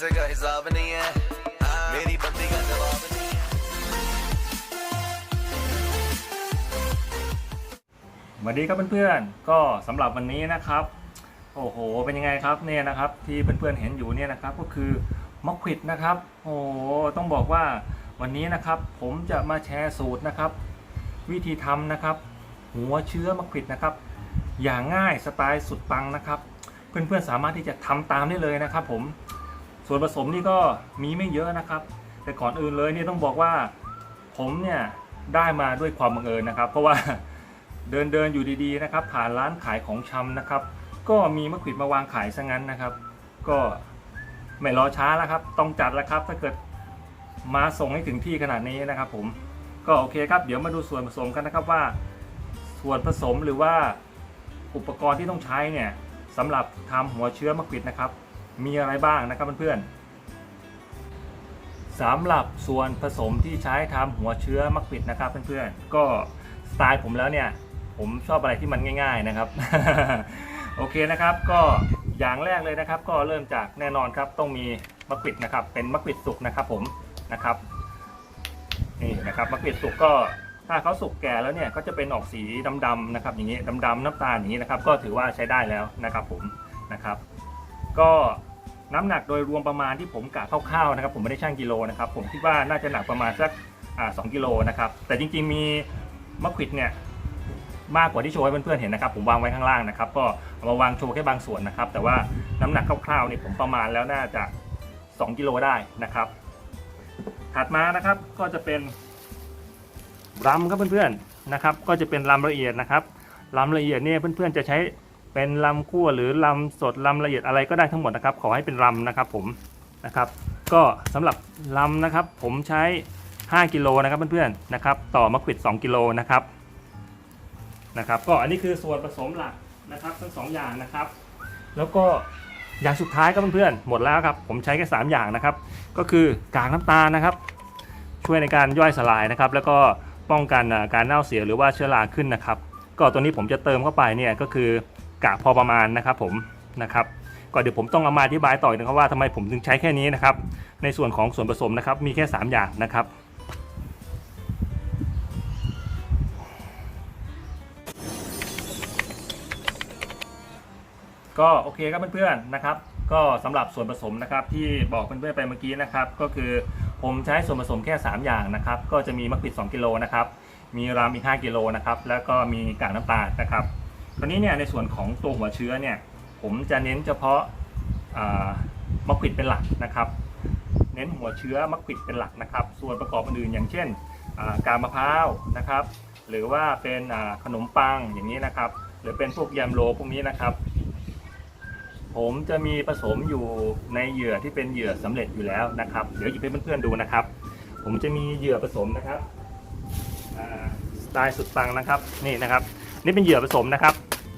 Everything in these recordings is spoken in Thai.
सगा हिसाब नहीं है मेरी बंदी का जवाब नहीं है สวัสดีครับเพื่อนๆ ก็สำหรับวันนี้นะครับ โอ้โห เป็นยังไงครับเนี่ยนะครับ ที่เพื่อนๆ เห็นอยู่เนี่ยนะครับ ก็คือมะขวิดนะครับ โอ้โห ต้องบอกว่าวันนี้นะครับ ผมจะมาแชร์สูตรนะครับ วิธีทำนะครับ หัวเชื้อมะขวิดนะครับ อย่างง่ายสไตล์สุดปังนะครับ เพื่อนๆ สามารถที่จะทำตามได้เลยนะครับ ผม ส่วนผสมนี่ก็มีไม่เยอะนะครับ แต่ก่อนอื่นเลยเนี่ยต้องบอกว่าผมเนี่ยได้มาด้วยความบังเอิญนะครับ เพราะว่าเดินเดินอยู่ดีๆนะครับ ผ่านร้านขายของชำนะครับ ก็มีมะขวิดมาวางขายซะงั้นนะครับ ก็ไม่รอช้าแล้วครับ ต้องจัดแล้วครับ ถ้าเกิดมาส่งให้ถึงที่ขนาดนี้นะครับ ผมก็โอเคครับ เดี๋ยวมาดูส่วนผสมกันนะครับว่า ส่วนผสมหรือว่าอุปกรณ์ที่ต้องใช้เนี่ยสำหรับทำหัวเชื้อมะขวิดนะครับ มีอะไรบ้างนะครับเพื่อนๆสำหรับส่วนผสมที่ใช้ทำหัวเชื้อมะขวิดนะครับเพื่อนๆก็สไตล์ผมแล้วเนี่ย ผมชอบอะไรที่มันง่าย ๆนะครับ โอเคนะครับก็อย่างแรกเลยนะครับ ก็เริ่มจากแน่นอนครับต้องมีมะกวิดนะครับ เป็นมะกวิดสุกนะครับผมนะครับนี่นะครับมะกวิดสุกก็ถ้าเขาสุกแก่แล้วเนี่ยก็จะเป็นออกสีดำๆนะครับ อย่างนี้ดำๆน้ำตาลอย่างนี้นะครับ ก็ถือว่าใช้ได้แล้วนะครับผมนะครับ ก็ น้ำหนักโดยรวมประมาณที่ผมกะคร่าวๆนะครับ ผมไม่ได้ชั่งกิโลนะครับ ผมคิดว่าน่าจะหนักประมาณสักสองกิโลนะครับ แต่จริงๆมีมะขวิดเนี่ยมากกว่าที่โชว์ให้เพื่อนๆเห็นนะครับ ผมวางไว้ข้างล่างนะครับ ก็เอามาวางโชว์แค่บางส่วนนะครับ แต่ว่าน้ำหนักคร่าวๆนี่ผมประมาณแล้วน่าจะ 2 กิโลได้นะครับ ถัดมานะครับก็จะเป็นรำครับเพื่อนๆนะครับ ก็จะเป็นลำละเอียดนะครับลำละเอียดเนี่ยเพื่อนๆจะใช้ เป็นลำคั่วหรือลำสดลำละเอียดอะไรก็ได้ทั้งหมดนะครับ ขอให้เป็นลำนะครับผมนะครับ ก็สำหรับลำนะครับ ผมใช้ 5กิโลนะครับเพื่อนๆนะครับ ต่อมะขวิด2กิโลนะครับนะครับ ก็อันนี้คือส่วนผสมหลักนะครับ ทั้งสองอย่างนะครับ แล้วก็อย่างสุดท้ายก็เพื่อนๆหมดแล้วครับ ผมใช้แค่3อย่างนะครับ ก็คือกากน้ำตาลนะครับ ช่วยในการย่อยสลายนะครับ แล้วก็ป้องกันการเน่าเสียหรือว่าเชื้อราขึ้นนะครับ ก็ตัวนี้ผมจะเติมเข้าไปเนี่ยก็คือ กากพอประมาณนะครับผมนะครับก็เดี๋ยวผมต้องเอามาอธิบายต่ออีกนะครับว่าทำไมผมถึงใช้แค่นี้นะครับ ในส่วนของส่วนผสมนะครับมีแค่ 3 อย่างนะครับก็โอเคครับเพื่อนๆนะครับ ก็สำหรับส่วนผสมนะครับที่บอกเพื่อนๆไปเมื่อกี้นะครับ ก็คือผมใช้ส่วนผสมแค่ 3 อย่างนะครับ ก็จะมีมะขวิด2กิโลนะครับ มีรามอีก5กิโลนะครับ แล้วก็มีกากน้ำตาลนะครับ ตอนนี้เนี่ยในส่วนของตัวหัวเชื้อเนี่ยผมจะเน้นเฉพาะามะขวิดเป็นหลักนะครับเน้นหัวเชื้อมะขวิดเป็นหลักนะครับ ส่วนประกอบอื่นอย่างเช่นากากมะพร้าวนะครับ หรือว่าเป็นขนมปังอย่างนี้นะครับ หรือเป็นพวกยมโลพวกนี้นะครับ ผมจะมีผสมอยู่ในเหยื่อที่เป็นเหยื่อสำเร็จอยู่แล้วนะครับ เดี๋ยวหยิบให้เพื่อนๆดูนะครับ ผมจะมีเหยื่อผสมนะครับสไตล์สุดปังนะครับนี่นะครับ นี่เป็นเหยื่อผสมนะครับ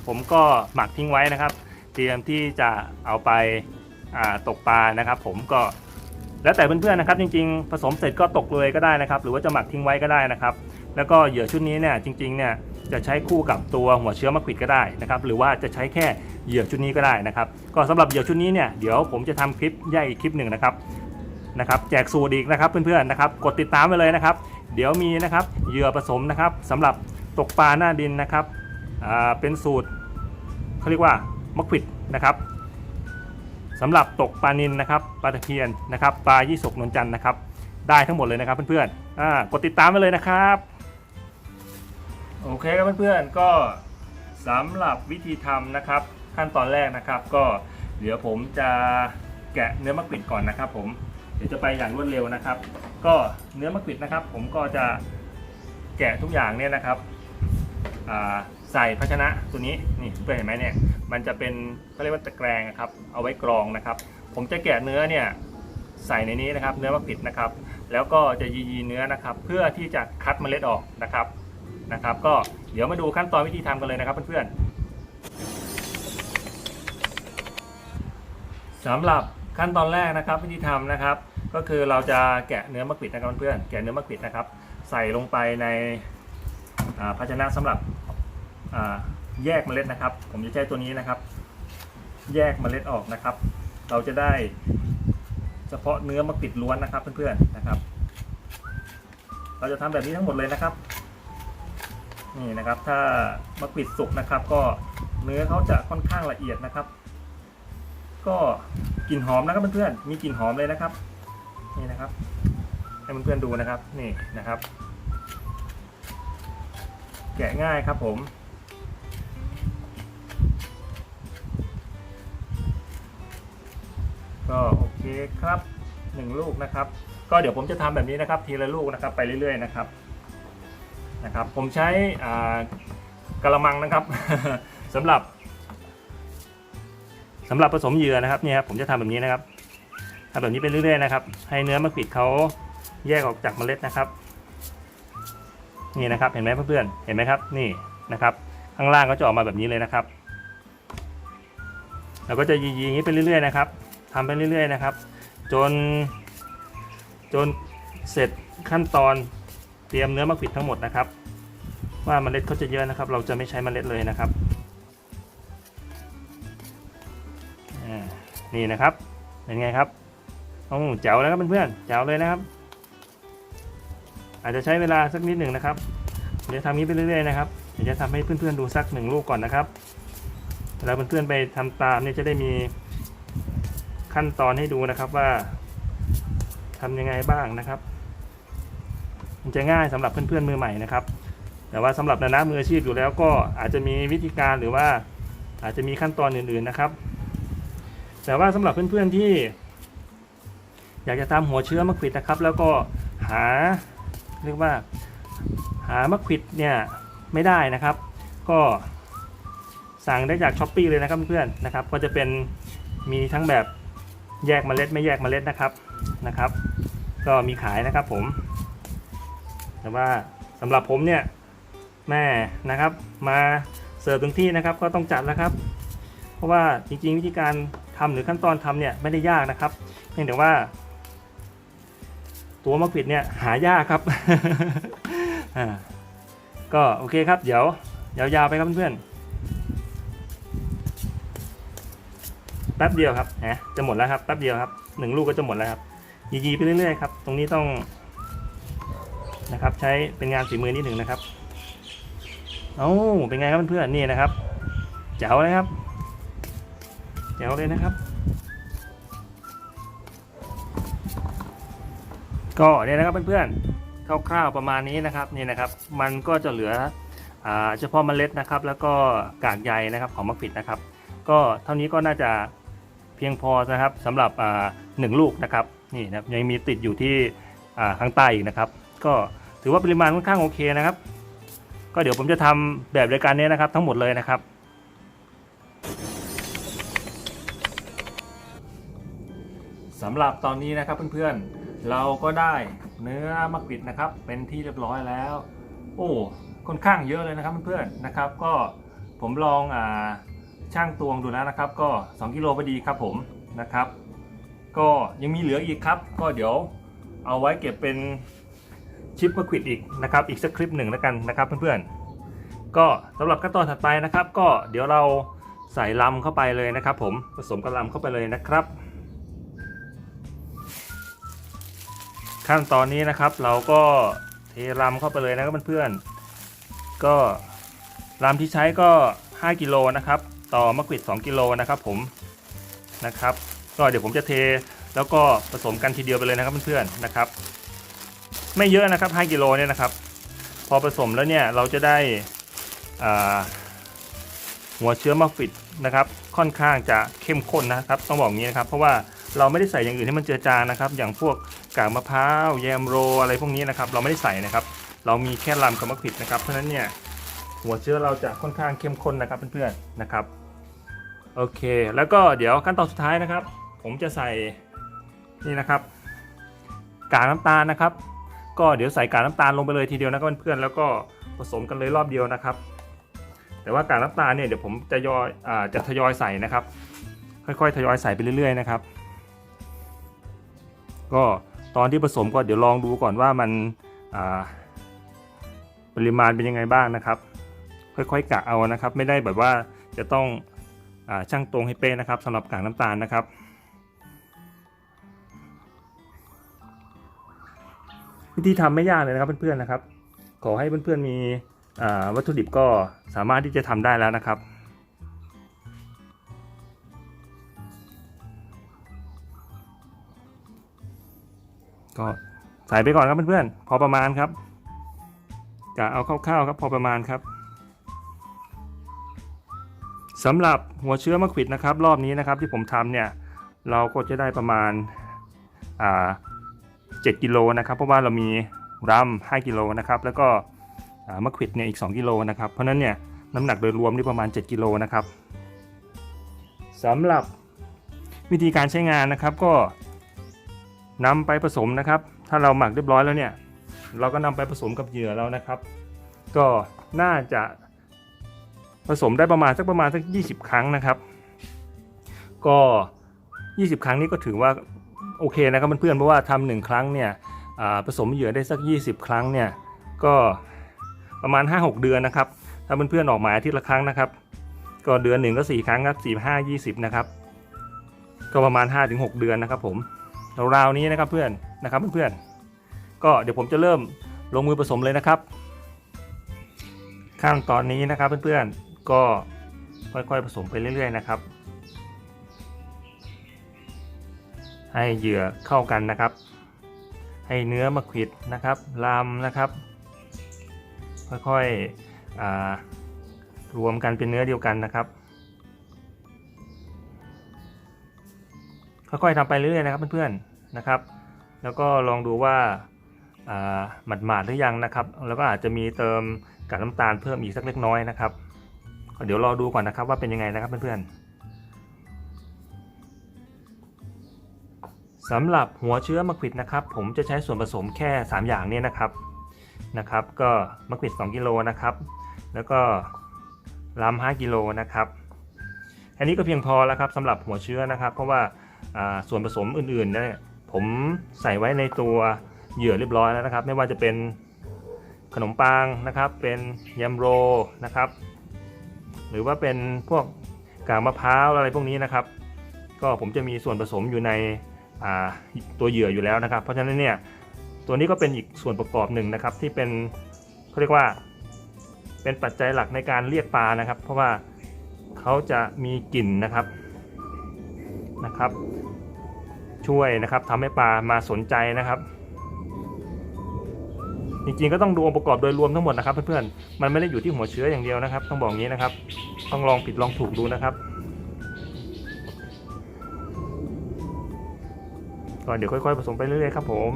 ผมก็หมักทิ้งไว้นะครับ เตรียมที่จะเอาไปาตกปลานะครับ ผมก็แล้วแต่เพื่อนๆนะครับจริงๆ ผสมเสร็จก็ตกเลยก็ได้นะครับ หรือว่าจะหมักทิ้งไว้ก็ได้นะครับ แล้วก็เหยื่อชุดนี้เนี่ยจริงๆเนี่ยจะใช้คู่กับตัวหัวเชื้อมะขวิดก็ได้นะครับ หรือว่าจะใช้แค่เหยื่อชุดนี้ก็ได้นะครับ ก็สำหรับเหยื่อชุดนี้เนี่ยเดี๋ยวผมจะทำคลิปย่อยอีกคลิปหนึ่งนะครับนะครับ แจกสูตรอีกนะครับเพื่อนๆนะครับ กดติดตามไว้เลยนะครับ เดี๋ยวมีนะครับเหยื่อผสมนะครับสำหรับ ตกปลาหน้าดินนะครับอ่าเป็นสูตรเขาเรียกว่ามะขวิดนะครับสำหรับตกปลานินนะครับปลาตะเพียนนะครับปลายี่สกนวลจันนะครับ ได้ทั้งหมดเลยนะครับเพื่อนๆอ่ากดติดตามไว้เลยนะครับโอเคครับเพื่อนๆก็สำหรับวิธีทำนะครับ ขั้นตอนแรกนะครับ ก็เดี๋ยวผมจะแกะเนื้อมะกวิดก่อนนะครับผมเดี๋ยวจะไปอย่างรวดเร็วนะครับ ก็เนื้อมะกวิดนะครับ ผมก็จะแกะทุกอย่างเนี่ยนะครับ ใส่ภาชนะตัวนี้นี่เพื่อนเห็นไหมเนี่ยมันจะเป็นเขาเรียกว่าตะแกรงนะครับเอาไว้กรองนะครับ ผมจะแกะเนื้อเนี่ยใส่ในนี้นะครับ เนื้อมะกวิดนะครับ แล้วก็จะยียีเนื้อนะครับ เพื่อที่จะคัดเมล็ดออกนะครับนะครับ ก็เดี๋ยวมาดูขั้นตอนวิธีทำกันเลยนะครับเพื่อนๆสำหรับขั้นตอนแรกนะครับวิธีทำนะครับ ก็คือเราจะแกะเนื้อมะกวิดนะครับเพื่อนๆแกะเนื้อมะกวิดนะครับ ใส่ลงไปในภาชนะสำหรับ แยกเมล็ดนะครับ ผมจะใช้ตัวนี้นะครับ แยกเมล็ดออกนะครับ เราจะได้เฉพาะเนื้อมะกริดล้วนนะครับเพื่อนๆนะครับ เราจะทำแบบนี้ทั้งหมดเลยนะครับ นี่นะครับ ถ้ามะกริดสุกนะครับ ก็เนื้อเขาจะค่อนข้างละเอียดนะครับ ก็กลิ่นหอมนะครับเพื่อนๆมีกลิ่นหอมเลยนะครับ นี่นะครับให้เพื่อนๆดูนะครับ นี่นะครับ แกะง่ายครับผม ก็โอเคครับหนึ่งลูกนะครับ ก็เดี๋ยวผมจะทำแบบนี้นะครับ ทีละลูกนะครับไปเรื่อยๆนะครับนะครับ ผมใช้กระมังนะครับสำหรับสำหรับผสมเหยื่อนะครับเนี่ยครับผมจะทำแบบนี้นะครับทำแบบนี้ไปเรื่อยๆนะครับ ให้เนื้อมะขวิดเขาแยกออกจากเมล็ดนะครับ นี่นะครับ เห็นไหมเพื่อนๆเห็นไหมครับ นี่นะครับ ข้างล่างก็จะออกมาแบบนี้เลยนะครับเราก็จะยีๆอย่างนี้ไปเรื่อยๆนะครับ ทำไปเรื่อยๆนะครับ จน จนเสร็จขั้นตอนเตรียมเนื้อมะขวิดทั้งหมดนะครับ ว่าเมล็ดเขาจะเยอะนะครับ เราจะไม่ใช้เมล็ดเลยนะครับนี่นะครับ เป็นไงครับโอ้แจ๋วแล้วครับเพื่อนๆแจ๋วเลยนะครับ อาจจะใช้เวลาสักนิดหนึ่งนะครับ เดี๋ยวทำนี้ไปเรื่อยๆนะครับเดี๋ยวจะทำให้เพื่อนๆดูสักหนึ่งลูกก่อนนะครับเวลาเพื่อนๆไปทำตามเนี่ยจะได้มี ขั้นตอนให้ดูนะครับว่าทำยังไงบ้างนะครับ มันจะง่ายสำหรับเพื่อนๆมือใหม่นะครับ แต่ว่าสำหรับนานามืออาชีพอยู่แล้วก็อาจจะมีวิธีการหรือว่าอาจจะมีขั้นตอนอื่นๆนะครับ แต่ว่าสำหรับเพื่อนๆที่ อยากจะทำหัวเชื้อมะขวิดนะครับ แล้วก็หาเรียกว่า หามะขวิดเนี่ยไม่ได้นะครับ ก็สั่งได้จากช้อปปีเลยนะครับเพื่อนๆนะครับ ก็จะเป็นมีทั้งแบบ แยกเมล็ดไม่แยกเมล็ดนะครับนะครับ ก็มีขายนะครับผม แต่ว่าสำหรับผมเนี่ยแม่นะครับ มาเสิร์ฟถึงที่นะครับ ก็ต้องจัดแล้วครับ เพราะว่าจริงๆ วิธีการทำหรือขั้นตอนทำเนี่ยไม่ได้ยากนะครับ เพียงแต่ว่า ตัวมะขวิดเนี่ยหายากครับอ่าก็โอเคครับ เดี๋ยวยาวๆไปครับเพื่อนๆ แป๊บเดียวครับแหมจะหมดแล้วครับแป๊บเดียวครับหนึ่งลูกก็จะหมดแล้วครับยีๆไปเรื่อยๆครับ ตรงนี้ต้องนะครับ ใช้เป็นงานฝีมือนิดหนึ่งนะครับเอ้าเป็นไงครับเพื่อนๆนี่นะครับแจ๋วเลยครับแจ๋วเลยนะครับ ก็เนี่ยนะครับเพื่อนๆคร่าวๆประมาณนี้นะครับนี่นะครับ มันก็จะเหลืออ่าเฉพาะเมล็ดนะครับ แล้วก็กากใยนะครับของมะขิดนะครับ ก็เท่านี้ก็น่าจะ เพียงพอนะครับสำหรับหนึ่งลูกนะครับนี่นะยังมีติดอยู่ที่ข้างใต้อีกนะครับ ก็ถือว่าปริมาณค่อนข้างโอเคนะครับ ก็เดี๋ยวผมจะทำแบบรายการนี้นะครับ ทั้งหมดเลยนะครับสำหรับตอนนี้นะครับเพื่อนๆ เราก็ได้เนื้อมะกริดนะครับ เป็นที่เรียบร้อยแล้ว โอ้ค่อนข้างเยอะเลยนะครับเพื่อนๆนะครับ ก็ผมลองอ่า ช่างตวงดูแล้วนะครับ ก็ 2กิโลพอดีครับผมนะครับ ก็ยังมีเหลืออีกครับ ก็เดี๋ยวเอาไว้เก็บเป็นชิปมะกริดอีกนะครับ อีกสักคลิปหนึ่งแล้วกันนะครับ เพื่อนๆ ก็สำหรับขั้นตอนถัดไปนะครับ ก็เดี๋ยวเราใส่ลำเข้าไปเลยนะครับ ผมผสมกับลำเข้าไปเลยนะครับ ขั้นตอนนี้นะครับเราก็เทรำเข้าไปเลยนะครับเพื่อนๆก็รำที่ใช้ก็ 5 กิโลนะครับ ต่อมะกริด2กิโลนะครับผมนะครับ ก็เดี๋ยวผมจะเทแล้วก็ผสมกันทีเดียวไปเลยนะครับเพื่อนๆนะครับ ไม่เยอะนะครับ 5กิโลเนี่ยนะครับ พอผสมแล้วเนี่ยเราจะได้หัวเชื้อมะกริดนะครับ ค่อนข้างจะเข้มข้นนะครับ ต้องบอกงนี้นะครับ เพราะว่าเราไม่ได้ใส่อย่างอื่นให้มันเจือจางนะครับ อย่างพวกกากมะพร้าวแยมโรอะไรพวกนี้นะครับ เราไม่ได้ใส่นะครับ เรามีแค่ลำกับมะขิดนะครับ เพราะฉะนั้นเนี่ย หัวเชื้อเราจะค่อนข้างเข้มข้นนะครับเพื่อนๆนะครับโอเค แล้วก็เดี๋ยวขั้นตอนสุดท้ายนะครับ ผมจะใส่นี่นะครับ กากน้ำตาลนะครับ ก็เดี๋ยวใส่กากน้ำตาลลงไปเลยทีเดียวนะครับเพื่อนๆแล้วก็ผสมกันเลยรอบเดียวนะครับ แต่ว่ากากน้ำตาลเนี่ยเดี๋ยวผมจะยอยอจะทยอยใส่นะครับ ค่อยๆทยอยใส่ไปเรื่อย ๆนะครับ ก็ตอนที่ผสมก็เดี๋ยวลองดูก่อนว่ามันปริมาณเป็นยังไงบ้างนะครับ ค่อยๆกะเอานะครับ ไม่ได้แบบว่าจะต้องอช่างตรงให้เป๊ะนะครับสำหรับกากน้ำตาลนะครับวิธีทำไม่ยากเลยนะครับเพื่อนๆนะครับ ขอให้เพื่อนๆมีวัตถุดิบก็สามารถที่จะทำได้แล้วนะครับ ก็ใส่ไปก่อนครับเพื่อนๆพอประมาณครับกะเอาคร่าวๆครับพอประมาณครับ สำหรับหัวเชื้อมะขวิดนะครับ รอบนี้นะครับที่ผมทำเนี่ยเราก็จะได้ประมาณอ่า7กิโลนะครับ เพราะว่าเรามีรัม5กิโลนะครับแล้วก็มะขวิดเนี่ยอีก 2กิโลนะครับเพราะฉะนั้นเนี่ยน้ำหนักโดยรวมนี่ประมาณ 7กิโลนะครับสำหรับวิธีการใช้งานนะครับก็นำไปผสมนะครับ ถ้าเราหมักเรียบร้อยแล้วเนี่ย เราก็นำไปผสมกับเหยื่อแล้วนะครับ ก็น่าจะ ผสมได้ประมาณสักประมาณสัก 20 ครั้งนะครับ ก็ 20 ครั้งนี้ก็ถือว่าโอเคนะครับเพื่อนๆเพราะว่าทำหนึ่งครั้งเนี่ยผสมเหยื่อได้สัก 20 ครั้งเนี่ยก็ประมาณ 5-6 เดือนนะครับ ถ้าเพื่อนๆออกหมายอาทิตย์ละครั้งนะครับ ก็เดือนหนึ่งก็ 4 ครั้งครับ4 5 20 นะครับ ก็ประมาณ 5-6 เดือนนะครับผมราวๆนี้นะครับเพื่อนนะครับเพื่อนๆก็เดี๋ยวผมจะเริ่มลงมือผสมเลยนะครับ ขั้นตอนนี้นะครับเพื่อนๆ ก็ค่อยๆผสมไปเรื่อยๆนะครับ ให้เหยื่อเข้ากันนะครับ ให้เนื้อมะขิดนะครับลำนะครับ ค่อยๆรวมกันเป็นเนื้อเดียวกันนะครับ ค่อยๆทำไปเรื่อยๆนะครับเพื่อนๆนะครับ แล้วก็ลองดูว่าหมาดหมาดๆหรือยังนะครับ แล้วก็อาจจะมีเติมกากน้ำตาลเพิ่มอีกสักเล็กน้อยนะครับ ก็เดี๋ยวรอดูก่อนนะครับว่าเป็นยังไงนะครับเพื่อนๆสำหรับหัวเชื้อมะขวิดนะครับ ผมจะใช้ส่วนผสมแค่ 3 อย่างเนี่ยนะครับนะครับ ก็มะขวิด2กิโลนะครับ แล้วก็ลำ5กิโลนะครับอันนี้ก็เพียงพอแล้วครับสำหรับหัวเชื้อนะครับ เพราะว่าส่วนผสมอื่นๆเนี่ยผมใส่ไว้ในตัวเหยื่อเรียบร้อยแล้วนะครับ ไม่ว่าจะเป็นขนมปังนะครับ เป็นยำโรนะครับ หรือว่าเป็นพวกกากมะพร้าวอะไรพวกนี้นะครับ ก็ผมจะมีส่วนผสมอยู่ในตัวเหยื่ออยู่แล้วนะครับ เพราะฉะนั้นเนี่ยตัวนี้ก็เป็นอีกส่วนประกอบหนึ่งนะครับ ที่เป็นเขาเรียกว่าเป็นปัจจัยหลักในการเรียกปลานะครับ เพราะว่าเขาจะมีกลิ่นนะครับนะครับ ช่วยนะครับทำให้ปลามาสนใจนะครับ จริงๆก็ต้องดูองค์ประกอบโดยรวมทั้งหมดนะครับเพื่อนๆมันไม่ได้อยู่ที่หัวเชื้ออย่างเดียวนะครับ ต้องบอกงี้นะครับ ต้องลองผิดลองถูกดูนะครับก็เดี๋ยวค่อยๆผสมไปเรื่อยๆครับผม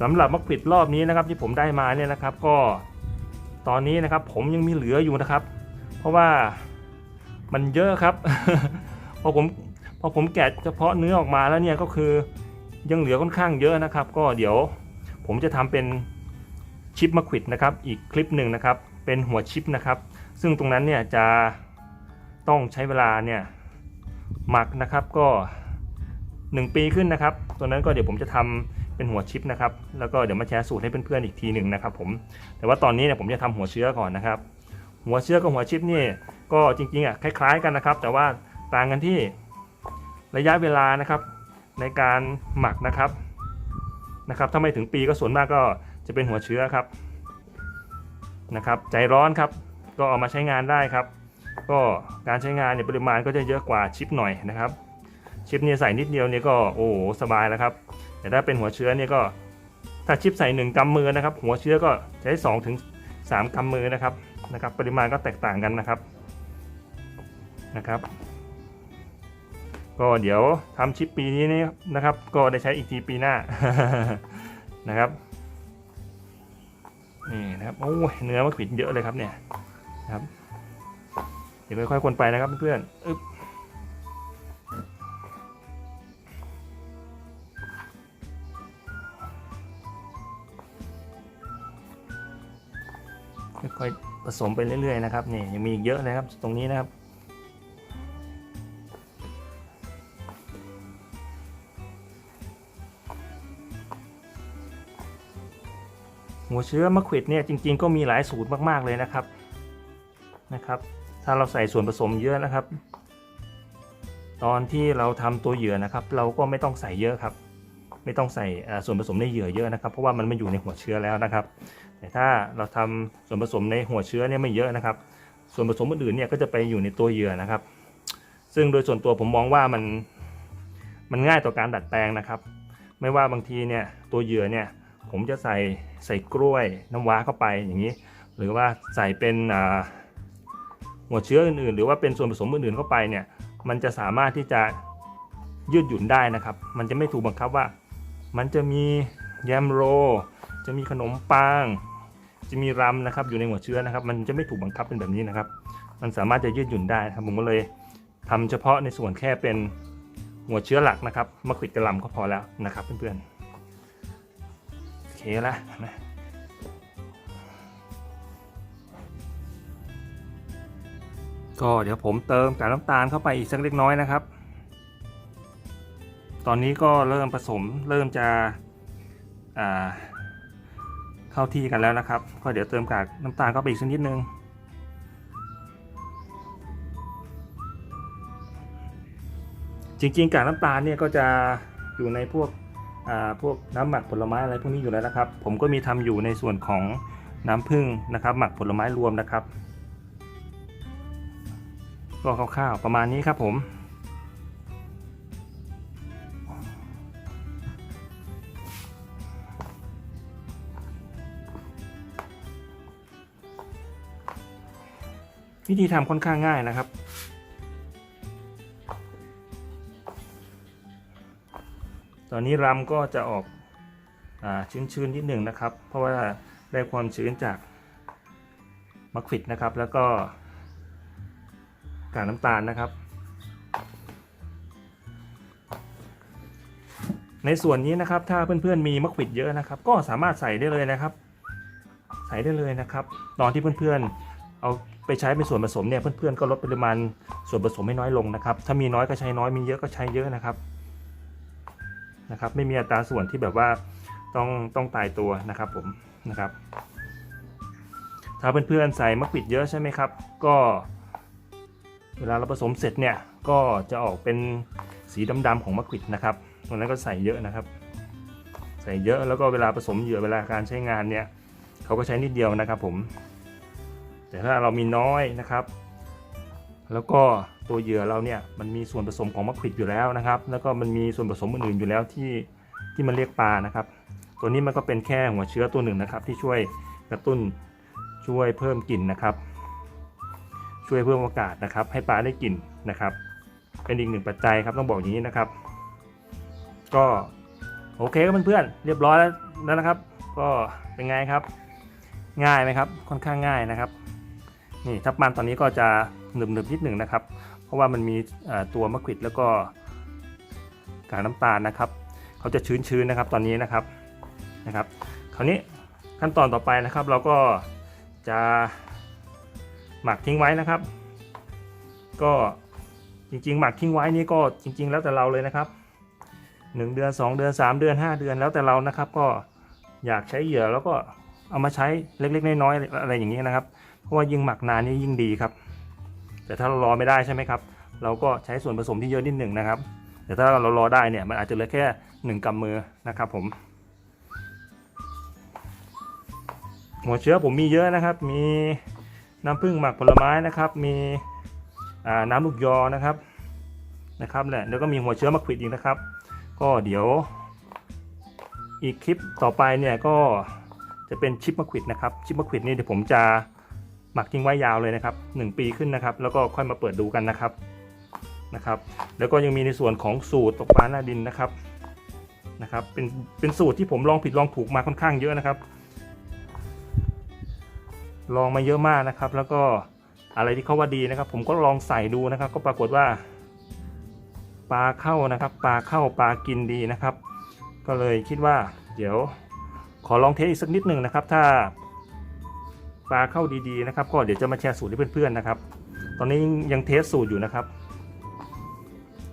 สำหรับมะขวิดรอบนี้นะครับที่ผมได้มาเนี่ยนะครับ ก็ตอนนี้นะครับผมยังมีเหลืออยู่นะครับ เพราะว่ามันเยอะครับ พอผม พอผมแกะเฉพาะเนื้อออกมาแล้วเนี่ยก็คือยังเหลือค่อนข้างเยอะนะครับ ก็เดี๋ยวผมจะทำเป็นชิปมะขิดนะครับ อีกคลิปหนึ่งนะครับ เป็นหัวชิปนะครับ ซึ่งตรงนั้นเนี่ยจะต้องใช้เวลาเนี่ยหมักนะครับก็ 1 ปีขึ้นนะครับ ตัวนั้นก็เดี๋ยวผมจะทำเป็นหัวชิปนะครับ แล้วก็เดี๋ยวมาแชร์สูตรให้เพื่อนๆอีกทีหนึ่งนะครับผม แต่ว่าตอนนี้เนี่ยผมจะทำหัวเชื้อก่อนนะครับ หัวเชื้อกับหัวชิปนี่ก็จริงๆอะคล้าย ๆ กันนะครับ แต่ว่าต่างกันที่ ระยะเวลานะครับในการหมักนะครับนะครับ ถ้าไม่ถึงปีก็ส่วนมากก็จะเป็นหัวเชื้อครับนะครับ ใจร้อนครับก็เอามาใช้งานได้ครับ ก็การใช้งานเนี่ยปริมาณก็จะเยอะกว่าชิปหน่อยนะครับชิปเนี่ยใส่นิดเดียวเนี่ยก็โอ้โหสบายแล้วครับ แต่ถ้าเป็นหัวเชื้อเนี่ยก็ถ้าชิปใส่ 1กำมือนะครับ หัวเชื้อก็ใช้2ถึง3กำมือนะครับนะครับ ปริมาณก็แตกต่างกันนะครับนะครับ ก็เดี๋ยวทำชิปปีนี้นี่นะครับ ก็ได้ใช้อีกทีปีหน้านะครับนี่นะครับโอ้ยเนื้อมะขวิดเยอะเลยครับเนี่ยนะครับ เดี๋ยวค่อยๆคนไปนะครับเพื่อนๆอึ๊บค่อยๆผสมไปเรื่อยๆนะครับนี่ยังมีอีกเยอะเลยครับตรงนี้นะครับ เชื้อมะขวิดเนี่ยจริง ๆ ก็มีหลายสูตรมากๆเลยนะครับนะครับ ถ้าเราใส่ส่วนผสมเยอะนะครับ ตอนที่เราทำตัวเหยื่อนะครับ เราก็ไม่ต้องใส่เยอะครับ ไม่ต้องใส่ส่วนผสมในเหยื่อเยอะนะครับ เพราะว่ามันมาอยู่ในหัวเชื้อแล้วนะครับ แต่ถ้าเราทำส่วนผสมในหัวเชื้อเนี่ยไม่เยอะนะครับ ส่วนผสมอื่นๆเนี่ยก็จะไปอยู่ในตัวเหยื่อนะครับ ซึ่งโดยส่วนตัวผมมองว่ามันมันง่ายต่อการดัดแปลงนะครับ ไม่ว่าบางทีเนี่ยตัวเหยื่อเนี่ย ผมจะใส่ใส่กล้วยน้ำว้าเข้าไปอย่างนี้ หรือว่าใส่เป็นหัวเชื้ออื่นๆ หรือว่าเป็นส่วนผสมอื่นๆเข้าไปเนี่ยมันจะสามารถที่จะยืดหยุ่นได้นะครับ มันจะไม่ถูกบังคับว่า มันจะมีแยมโร จะมีขนมปัง จะมีรำนะครับอยู่ในหัวเชื้อนะครับ มันจะไม่ถูกบังคับเป็นแบบนี้นะครับ มันสามารถจะยืดหยุ่นได้นะครับผมก็เลยทำเฉพาะในส่วนแค่เป็นหัวเชื้อหลักนะครับมะขวิดกระลำก็พอแล้วนะครับเพื่อนๆ เคละนะก็เดี๋ยวผมเติมกากน้ำตาลเข้าไปอีกสักเล็กน้อยนะครับ ตอนนี้ก็เริ่มผสมเริ่มจะเข้าที่กันแล้วนะครับ ก็เดี๋ยวเติมกากน้ำตาลเข้าไปอีกสักนิดนึงจริงๆกากน้ำตาลเนี่ยก็จะอยู่ในพวก พวกน้ำหมักผลไม้อะไรพวกนี้อยู่แล้วนะครับ ผมก็มีทำอยู่ในส่วนของน้ำผึ้งนะครับ หมักผลไม้รวมนะครับ ก็คร่าวๆประมาณนี้ครับผมวิธีทำค่อนข้างง่ายนะครับ ตอนนี้รำก็จะออกอชื้นๆนิดหนึ่งนะครับ เพราะว่าได้ความชื้นจากมะขวิดนะครับ แล้วก็กากน้ำตาลนะครับ ในส่วนนี้นะครับถ้าเพื่อนๆมีมะขวิดเยอะนะครับ ก็สามารถใส่ได้เลยนะครับ ใส่ได้เลยนะครับ ตอนที่เพื่อนๆเอาไปใช้เป็นส่วนผสมเนี่ยเพื่อนๆก็ลดปริมาณส่วนผสมให้น้อยลงนะครับ ถ้ามีน้อยก็ใช้น้อยมีเยอะก็ใช้เยอะนะครับ นะครับไม่มีอัตราส่วนที่แบบว่าต้องต้องตายตัวนะครับผมนะครับถ้าเพื่อนๆใส่มะขวิดเยอะใช่ไหมครับ ก็เวลาเราผสมเสร็จเนี่ยก็จะออกเป็นสีดำๆของมะขวิดนะครับตรงนั้นก็ใส่เยอะนะครับ ใส่เยอะแล้วก็เวลาผสมเหยื่อเวลาการใช้งานเนี่ยเขาก็ใช้นิดเดียวนะครับผม แต่ถ้าเรามีน้อยนะครับ แล้วก็ ตัวเหยื่อเราเนี่ยมันมีส่วนผสมของมะขวิดอยู่แล้วนะครับ แล้วก็มันมีส่วนผสมอื่นๆอยู่แล้วที่ที่มันเรียกปลานะครับ ตัวนี้มันก็เป็นแค่หัวเชื้อตัวหนึ่งนะครับ ที่ช่วยกระตุ้นช่วยเพิ่มกลิ่นนะครับ ช่วยเพิ่มโอกาสนะครับ ให้ปลาได้กลิ่นนะครับ เป็นอีกหนึ่งปัจจัยครับต้องบอกอย่างนี้นะครับ ก็โอเคครับเพื่อนๆเรียบร้อยแล้วแล้วนะครับ ก็เป็นไงครับ ง่ายไหมครับค่อนข้างง่ายนะครับนี่ทับมันตอนนี้ก็จะหนึบๆนิดหนึ่งนะครับ เพราะว่ามันมีตัวมะขวิดแล้วก็กากน้ำตาลนะครับ เขาจะชื้นๆนะครับตอนนี้นะครับนะครับ คราวนี้ขั้นตอนต่อไปนะครับ เราก็จะหมักทิ้งไว้นะครับ ก็จริงๆ หมักทิ้งไว้นี่ก็จริง ๆ แล้วแต่เราเลยนะครับ 1 เดือน 2 เดือน 3 เดือน 5 เดือนแล้วแต่เรานะครับ ก็อยากใช้เหยื่อแล้วก็เอามาใช้เล็กๆน้อยๆอะไรอย่างนี้นะครับ เพราะว่ายิ่งหมักนานนี่ยิ่งดีครับ แต่ถ้าเรารอไม่ได้ใช่ไหมครับเราก็ใช้ส่วนผสมที่เยอะนิดหนึ่งนะครับ แต่ถ้าเรารอได้เนี่ยมันอาจจะเหลือแค่หนึ่งกำมือนะครับผม หัวเชื้อผมมีเยอะนะครับ มีน้ำผึ้งหมักผลไม้นะครับ มีน้ำลูกยอนะครับนะครับแหละแล้วก็มีหัวเชื้อมะขวิดอีกนะครับ ก็เดี๋ยวอีกคลิปต่อไปเนี่ยก็จะเป็นชิปมะขวิดนะครับ ชิปมะขวิดนี่เดี๋ยวผมจะ หมักทิ้งไว้ยาวเลยนะครับ 1 ปีขึ้นนะครับ แล้วก็ค่อยมาเปิดดูกันนะครับนะครับ แล้วก็ยังมีในส่วนของสูตรตกปลาหน้าดินนะครับนะครับ เป็นเป็นสูตรที่ผมลองผิดลองถูกมาค่อนข้างเยอะนะครับ ลองมาเยอะมากนะครับ แล้วก็อะไรที่เขาว่าดีนะครับ ผมก็ลองใส่ดูนะครับ ก็ปรากฏว่าปลาเข้านะครับปลาเข้าปลากินดีนะครับ ก็เลยคิดว่า เดี๋ยวขอลองเทสอีกสักนิดหนึ่งนะครับ ถ้า ปลาเข้าดีๆนะครับ ก็เดี๋ยวจะมาแชร์สูตรให้เพื่อนๆนะครับ ตอนนี้ยังเทสสูตรอยู่นะครับ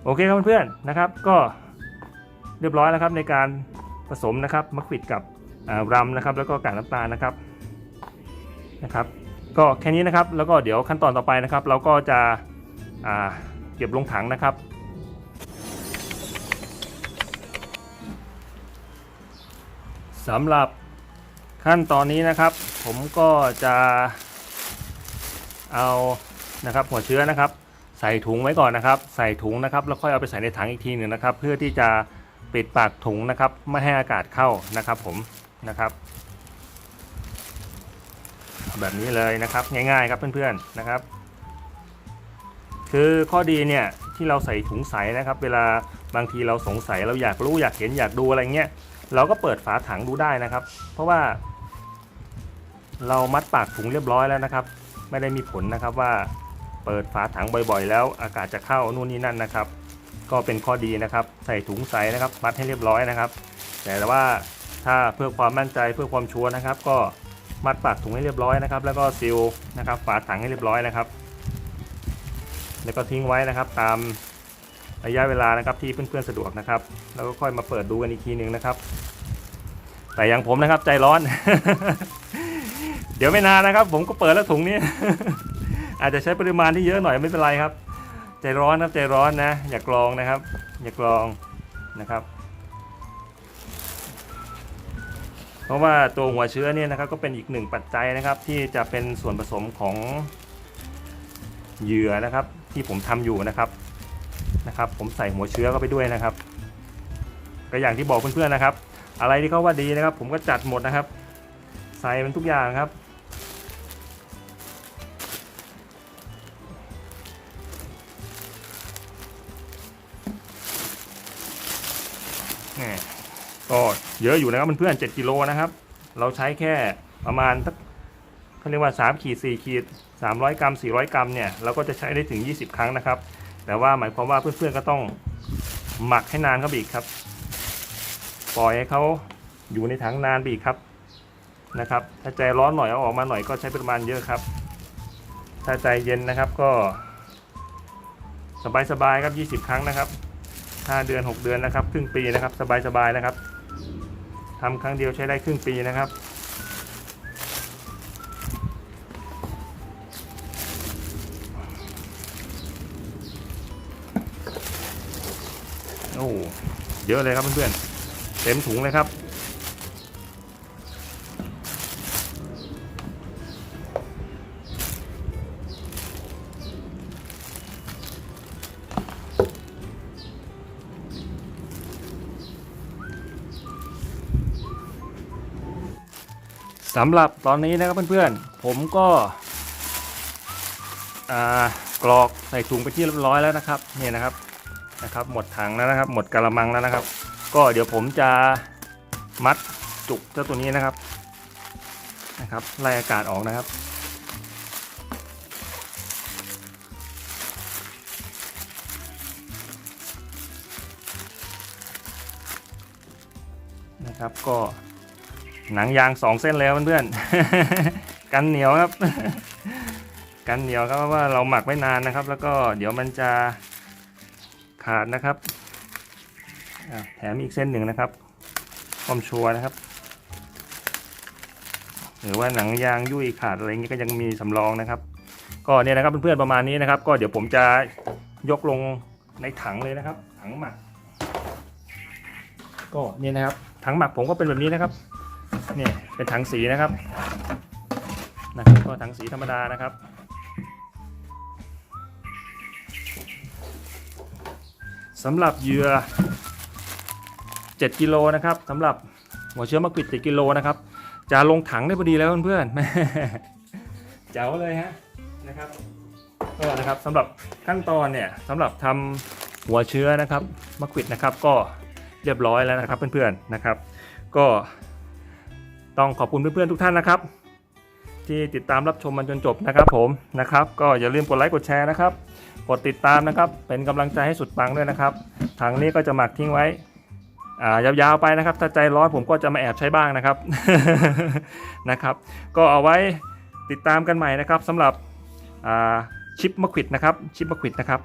โอเคครับเพื่อนๆนะครับ ก็เรียบร้อยแล้วครับในการผสมนะครับมะขิดกับรัมนะครับ แล้วก็กากน้ำตาลนะครับนะครับ ก็แค่นี้นะครับ แล้วก็เดี๋ยวขั้นตอนต่อไปนะครับ เราก็จะเก็บลงถังนะครับสำหรับขั้นตอนนี้นะครับ ผมก็จะเอานะครับหัวเชื้อนะครับ ใส่ถุงไว้ก่อนนะครับ ใส่ถุงนะครับ แล้วค่อยเอาไปใส่ในถังอีกทีหนึ่งนะครับ เพื่อที่จะปิดปากถุงนะครับ ไม่ให้อากาศเข้านะครับ ผมนะครับแบบนี้เลยนะครับง่ายๆครับเพื่อนๆนะครับ คือข้อดีเนี่ยที่เราใส่ถุงใสนะครับ เวลาบางทีเราสงสัยเราอยากรู้อยากเห็นอยากดูอะไรเงี้ยเราก็เปิดฝาถังดูได้นะครับ เพราะว่า เรามัดปากถุงเรียบร้อยแล้วนะครับ ไม่ได้มีผลนะครับว่าเปิดฝาถังบ่อยๆ แล้วอากาศจะเข้านู่นนี่นั่นนะครับ ก็เป็นข้อดีนะครับ ใส่ถุงใสนะครับ มัดให้เรียบร้อยนะครับ แต่ว่าถ้าเพื่อความมั่นใจเพื่อความชัวร์นะครับ ก็มัดปากถุงให้เรียบร้อยนะครับ แล้วก็ซีลนะครับ ฝาถังให้เรียบร้อยนะครับ แล้วก็ทิ้งไว้นะครับ ตามระยะเวลานะครับที่เพื่อนๆสะดวกนะครับ แล้วก็ค่อยมาเปิดดูกันอีกทีหนึ่งนะครับ แต่อย่างผมนะครับใจร้อน เดี๋ยวไม่นานนะครับ ผมก็เปิดแล้วถุงนี้ อาจจะใช้ปริมาณที่เยอะหน่อยไม่เป็นไรครับ ใจร้อนครับใจร้อนนะ อย่ากลองนะครับ อย่ากลองนะครับ เพราะว่าตัวหัวเชื้อเนี่ยนะครับก็เป็นอีกหนึ่งปัจจัยนะครับ ที่จะเป็นส่วนผสมของเหยื่อนะครับ ที่ผมทำอยู่นะครับนะครับ ผมใส่หัวเชื้อเข้าไปด้วยนะครับ ก็อย่างที่บอกเพื่อนๆนะครับ อะไรที่เขาว่าดีนะครับ ผมก็จัดหมดนะครับ ใส่มันทุกอย่างครับ ก็เยอะอยู่นะครับเพื่อนๆ7กิโลนะครับ เราใช้แค่ประมาณสักเขาเรียกว่า 3 ขีด 4 ขีด 300 กรัม 400 กรัมเนี่ยเราก็จะใช้ได้ถึง 20 ครั้งนะครับ แต่ว่าหมายความว่าเพื่อนๆก็ต้องหมักให้นานเข้าไปอีกครับ ปล่อยให้เขาอยู่ในถังนานไปอีกครับนะครับ ถ้าใจร้อนหน่อยเอาออกมาหน่อยก็ใช้ปริมาณเยอะครับ ถ้าใจเย็นนะครับก็ สบายๆครับ 20 ครั้งนะครับ5เดือน 6 เดือนนะครับ ครึ่งปีนะครับ สบายๆนะครับ ทำครั้งเดียวใช้ได้ครึ่งปีนะครับ โอ้เยอะเลยครับเพื่อนๆเต็มถุงเลยครับ สำหรับตอนนี้นะครับเพื่อนๆ ผมก็กรอกใส่ถุงไปที่เรียบร้อยแล้วนะครับนี่นะครับนะครับ หมดถังแล้วนะครับ หมดกระมังแล้วนะครับ ก็เดี๋ยวผมจะมัดจุกเจ้าตัวนี้นะครับนะครับไล่อากาศออกนะครับนะครับก็ หนังยางสองเส้นแล้วเพื่อนๆ กันเหนียวครับ กันเหนียวครับเพราะว่าเราหมักไว้นานนะครับ แล้วก็เดี๋ยวมันจะขาดนะครับ แถมอีกเส้นหนึ่งนะครับความชัวร์นะครับ หรือว่าหนังยางยุ่ยขาดอะไรเงี้ยก็ยังมีสำรองนะครับ ก็เนี่ยนะครับเพื่อนๆประมาณนี้นะครับ ก็เดี๋ยวผมจะยกลงในถังเลยนะครับ ถังหมัก ก็เนี่ยนะครับถังหมักผมก็เป็นแบบนี้นะครับ เนี่ยเป็นถังสีนะครับนะครับก็ถังสีธรรมดานะครับ สำหรับเหยื่อ 7 กิโลนะครับสำหรับหัวเชื้อมะกริด7กิโลนะครับ จะลงถังได้พอดีแล้วเพื่อนๆแม่เจ๋วเลยฮะนะครับก็นะครับสำหรับขั้นตอนเนี่ยสำหรับทำหัวเชื้อนะครับมะกริดนะครับก็เรียบร้อยแล้วนะครับเพื่อนๆนะครับ ก็ ต้องขอบคุณเพื่อนๆทุกท่านนะครับ ที่ติดตามรับชมมันจนจบนะครับผมนะครับ ก็อย่าลืมกดไลค์กดแชร์นะครับ กดติดตามนะครับ เป็นกำลังใจให้สุดปังด้วยนะครับถังนี้ก็จะหมักทิ้งไว้อ่ายาวๆไปนะครับ ถ้าใจร้อนผมก็จะมาแอบใช้บ้างนะครับนะครับ ก็เอาไว้ติดตามกันใหม่นะครับสำหรับอ่าชิปมะขวิดนะครับชิปมะขวิดนะครับ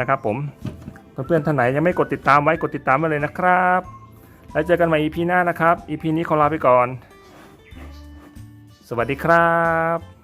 นะครับ ผมเพื่อนๆท่านไหนยังไม่กดติดตามไว้กดติดตามไว้เลยนะครับ แล้วเจอกันใหม่ EP หน้านะครับ EP นี้ขอลาไปก่อน สวัสดีครับ